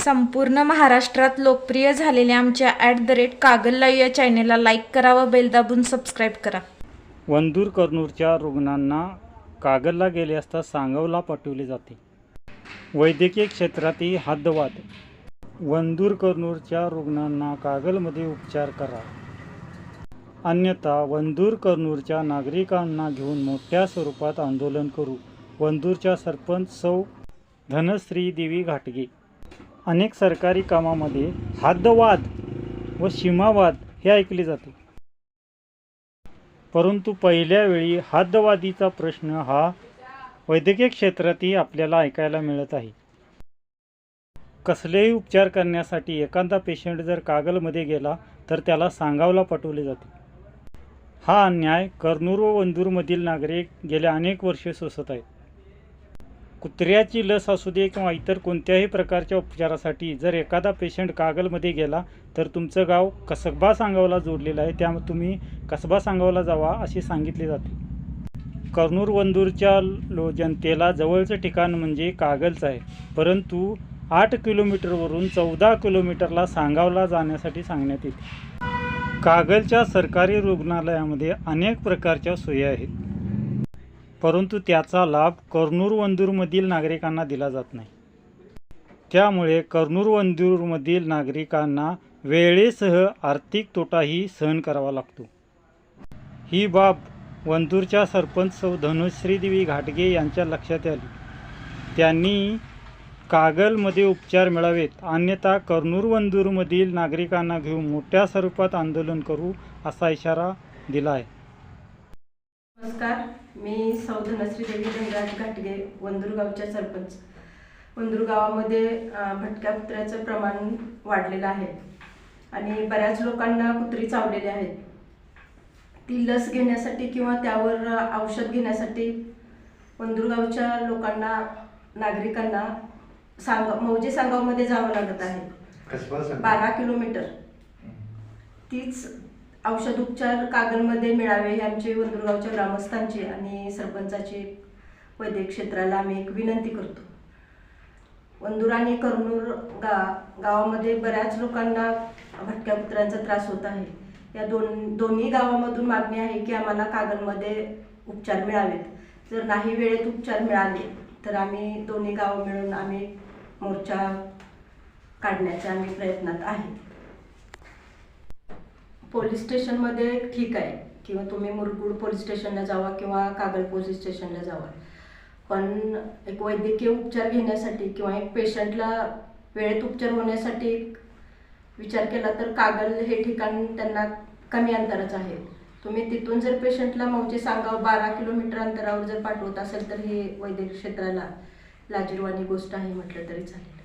संपूर्ण महाराष्ट्रात लोकप्रिय झालेल्या आमच्या at the rate Kagal live या चॅनेलला लाईक करा व बेल दाबून सबस्क्राईब करा. वंदूर कर्नूरच्या रुग्णांना कागलला गेले असता सांगवला पाठवले जाते. वैद्यकीय क्षेत्रातील हद्दवाद. वंदूर कर्नूरच्या रुग्णांना कागलमध्ये उपचार करा अन्यथा वंदूर कर्नूरच्या नागरिकांना घेऊन मोठ्या स्वरूपात आंदोलन करू. वंदूरच्या सरपंच सौ धनश्री देवी घाटगे. अनेक सरकारी कामामध्ये हद्दवाद व सीमावाद हे ऐकले जाते. परंतु पहिल्या वेळी हद्दवादीचा प्रश्न हा वैद्यकीय क्षेत्रातही आपल्याला ऐकायला मिळत आहे. कसलेही उपचार करण्यासाठी एखादा पेशंट जर कागलमध्ये गेला तर त्याला सांगावला पाठवले जाते. हा अन्याय कर्नूर व वंदूरमधील नागरिक गेल्या अनेक वर्षे सोसत आहेत. कुत्र्याची लस असू दे किंवा इतर कोणत्याही प्रकारच्या उपचारासाठी जर एखादा पेशंट कागलमध्ये गेला तर तुमचं गाव कसबा सांगावला जोडलेलं आहे. त्यामुळे तुम्ही कसबा सांगावला जावा असे सांगितले जाते. कर्नूर वंदूरच्या लो जनतेला जवळचं ठिकाण म्हणजे कागलचं आहे. परंतु आठ किलोमीटरवरून चौदा किलोमीटरला सांगावला जाण्यासाठी सांगण्यात येते. कागलच्या सरकारी रुग्णालयामध्ये अनेक प्रकारच्या सोयी आहेत. परंतु त्याचा लाभ कर्नूर वंदूरमधील नागरिकांना दिला जात नाही. त्यामुळे कर्नूर वंदूरमधील नागरिकांना वेळेसह आर्थिक तोटाही सहन करावा लागतो. ही बाब वंदूरच्या सरपंच सौ घाटगे यांच्या लक्षात आली. त्यांनी कागलमध्ये उपचार मिळावेत अन्यथा कर्नूर वंदूरमधील नागरिकांना घेऊन मोठ्या स्वरूपात आंदोलन करू असा इशारा दिला आहे. नमस्कार मी सौधनश्री देवी धनराज घाटगे वंदूर गावच्या सरपंच. वंदूर गावामध्ये अ, भटक्या कुत्र्याचं प्रमाण वाढलेलं आहे आणि बऱ्याच लोकांना कुत्री चावलेली आहेत ती लस घेण्यासाठी किंवा त्यावर औषध घेण्यासाठी वंदूर गावच्या लोकांना नागरिकांना सांग मौजे सांगावमध्ये जावं लागत आहे. बारा किलोमीटर. तीच औषध उपचार कागलमध्ये मिळावे हे आमचे वंदुरगावच्या ग्रामस्थांचे आणि सरपंचाचे वैद्यक क्षेत्राला आम्ही एक विनंती करतो. वंदूर आणि कर्नूर गा गावामध्ये बऱ्याच लोकांना भटक्या कुत्र्यांचा त्रास होत आहे. या दोन दोन्ही गावामधून मागणी आहे की आम्हाला कागलमध्ये उपचार मिळावेत. जर नाही वेळेत उपचार मिळाले तर आम्ही दोन्ही गावं मिळून आम्ही मोर्चा काढण्याच्या आम्ही प्रयत्नात आहे. पोलीस स्टेशनमध्ये ठीक आहे. किंवा तुम्ही मुरगुड पोलीस स्टेशनला जावा किंवा कागल पोलीस स्टेशनला जावा. पण एक वैद्यकीय उपचार घेण्यासाठी किंवा एक पेशंटला वेळेत उपचार होण्यासाठी एक विचार केला तर कागल हे ठिकाण त्यांना कमी अंतराचं आहे. तुम्ही तिथून जर पेशंटला म्हणजे सांगाव बारा किलोमीटर अंतरावर जर पाठवत असेल तर हे वैद्यकीय क्षेत्राला लाजीरवाणी गोष्ट आहे म्हटलं तरी चालेल.